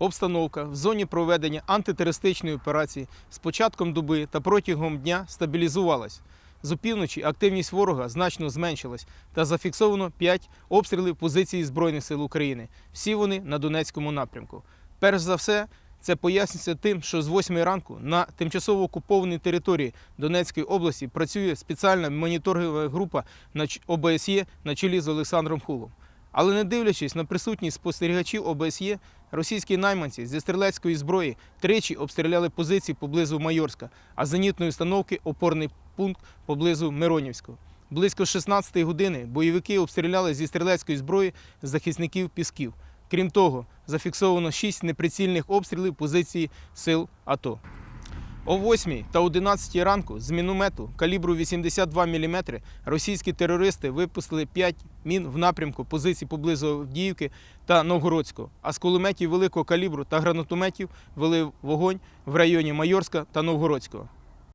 Обстановка в зоні проведення антитерористичної операції з початком доби та протягом дня стабілізувалась. З опівночі активність ворога значно зменшилась та зафіксовано 5 обстрілів позицій Збройних сил України. Всі вони на Донецькому напрямку. Перш за все, це пояснюється тим, що з 8 ранку на тимчасово окупованій території Донецької області працює спеціальна моніторгова група на ОБСЄ на чолі з Олександром Хулом. Але не дивлячись на присутність спостерігачів ОБСЄ, російські найманці зі стрілецької зброї тричі обстріляли позиції поблизу Майорська, а зенітної установки опорний пункт поблизу Миронівського. Близько 16 години бойовики обстріляли зі стрілецької зброї захисників Пісків. Крім того, зафіксовано 6 неприцільних обстрілів позиції сил АТО. О 8 та 11 ранку з міномету калібру 82 мм російські терористи випустили 5 мін в напрямку позицій поблизу Авдіївки та Новгородського, а з кулеметів великого калібру та гранатометів вели вогонь в районі Майорська та Новгородського.